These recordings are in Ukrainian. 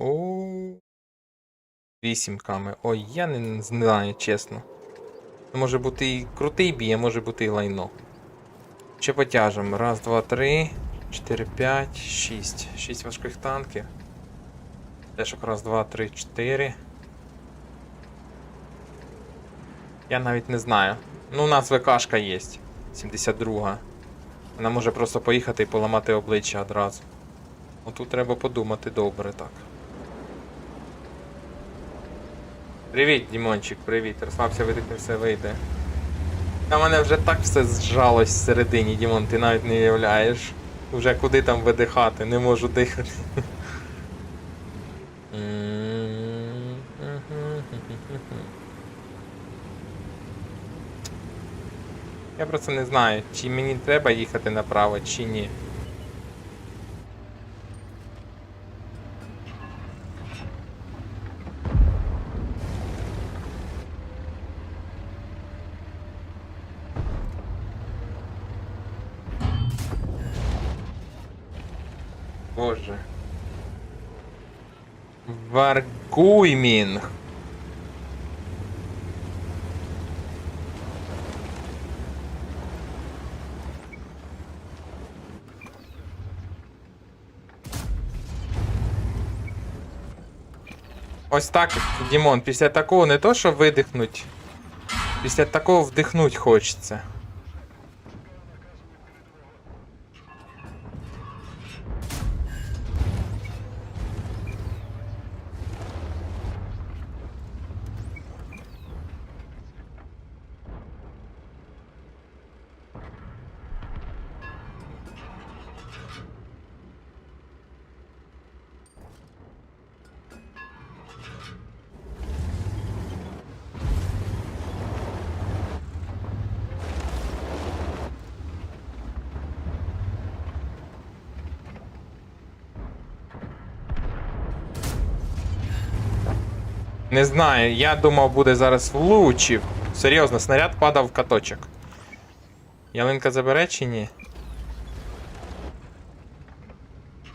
О. Вісімками. Ой, я не знаю, чесно. Це може бути і крутий бій, а може бути і лайно. Ще потяжемо. Раз, два, три, чотири, п'ять, шість. Шість важких танків. Теж раз, два, три, чотири. Я навіть не знаю. Ну, у нас ВКшка є. 72. Вона може просто поїхати і поламати обличчя одразу. Ну тут треба подумати добре так. Привіт, Дімончик, привіт. Розслабся, видихни, все вийде. Та мене вже так все зжалось всередині, Дімон, ти навіть не уявляєш. Уже куди там видихати, не можу дихати. Я просто не знаю, чи мені треба їхати направо, чи ні. Боже. Варгуймінг. Ось так, Дімон, після такого не то, що видихнуть. Після такого вдихнуть хочеться. Не знаю, я думав, буде зараз влучив. Серйозно, снаряд падав в каточок. Ялинка забере чи ні?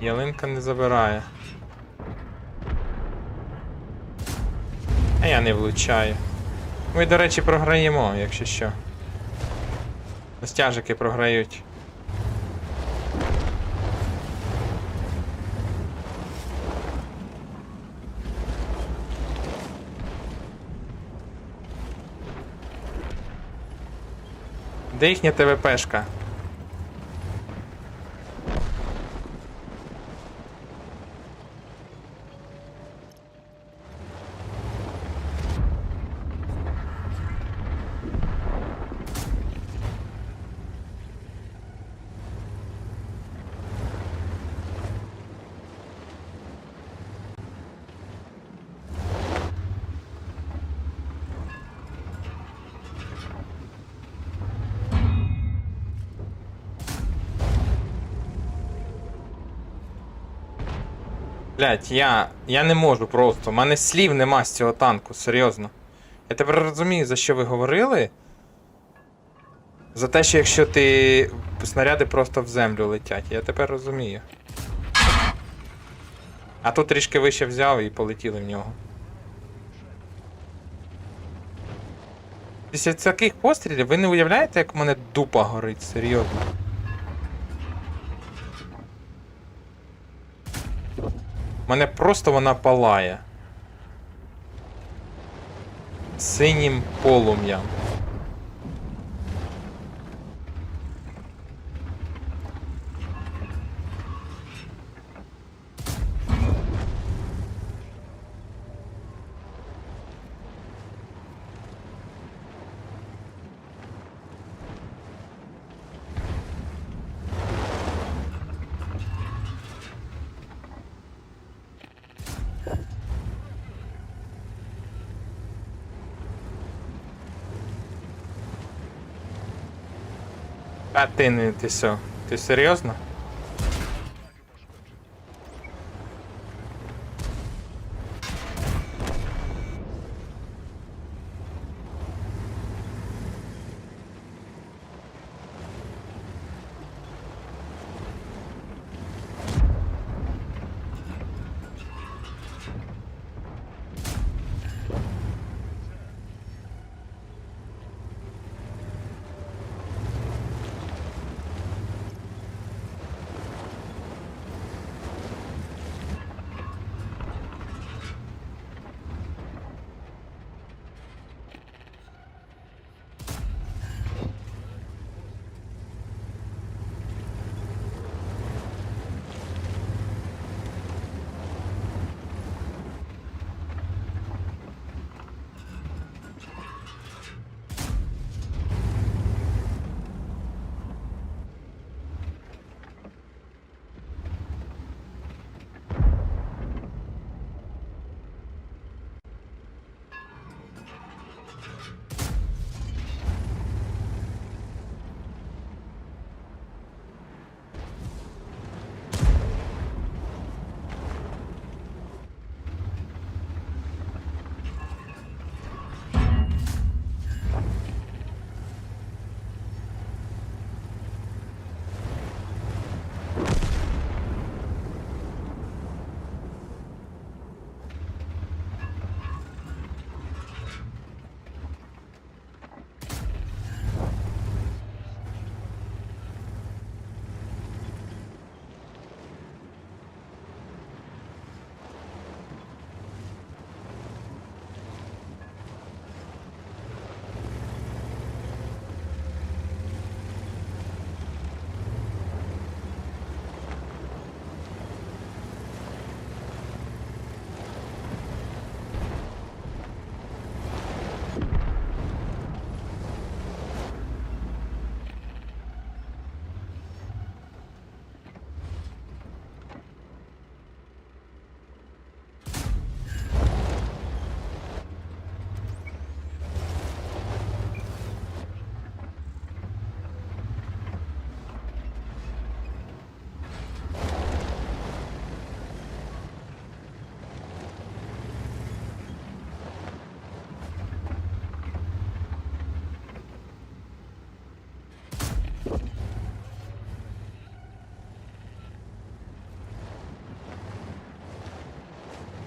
Ялинка не забирає. А я не влучаю. Ми, до речі, програємо, якщо що. Стяжики програють. Де їхня ТВПшка? Блять, я. Я не можу просто. У мене слів нема з цього танку, серйозно. Я тепер розумію, за що ви говорили. За те, що якщо ти. снаряди просто в землю летять. Я тепер розумію. А тут трішки вище взяв і полетіли в нього. Після таких пострілів ви не уявляєте, як у мене дупа горить, серйозно. Мене просто вона палає. Синім полум'ям. А ти не ти все? Ти серйозно?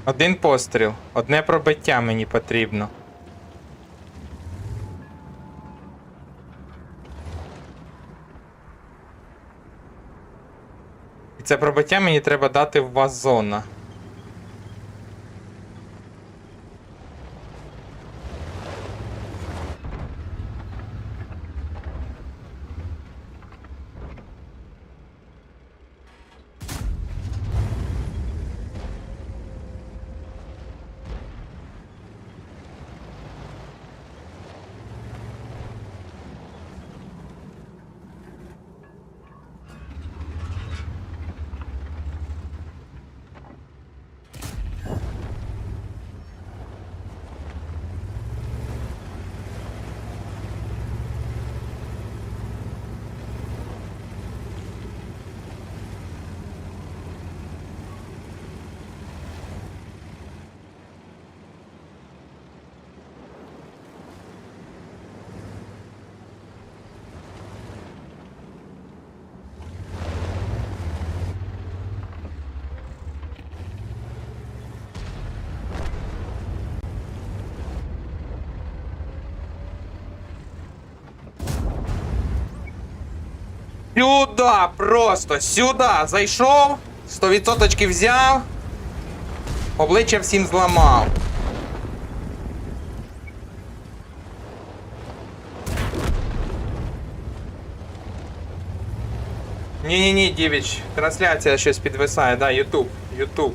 Один постріл, одне пробиття мені потрібно. І це пробиття мені треба дати в вас Сюда, просто сюда зайшов, 100% взяв, обличчя всім зламав. Ні-ні-ні, дівіч, трансляція щось підвисає, да, Ютуб, Ютуб,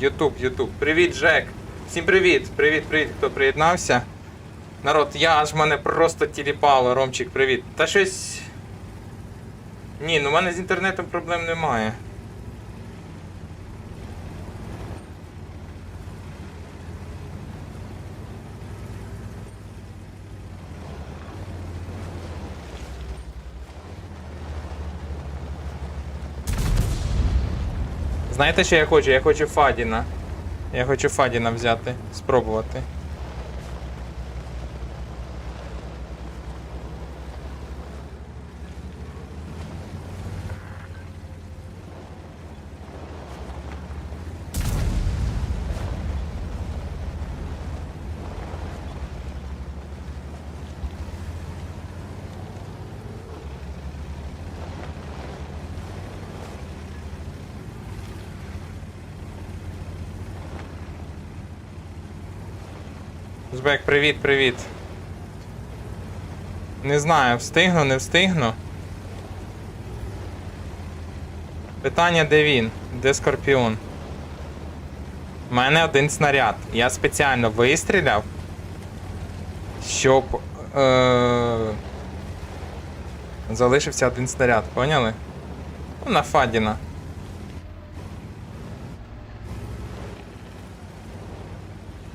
Ютуб, Ютуб. Привіт, Жек. Всім привіт, привіт, привіт, хто приєднався. Народ, я аж мене просто тіліпало, Ромчик, привіт. Та щось. Ні, ну в мене з інтернетом проблем немає. Знаєте, що я хочу? Я хочу Фадіна. Я хочу Фадіна взяти, спробувати. Узбек, привіт, привіт. Не знаю, встигну, не встигну. Питання, де він? Де Скорпіон? У мене один снаряд. Я спеціально вистріляв, щоб. Е- залишився один снаряд, поняли? Ну, на Фадіна.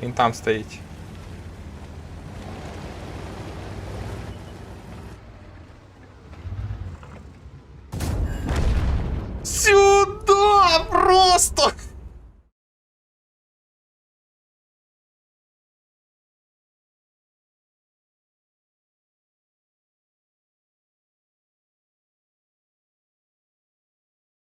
Він там стоїть.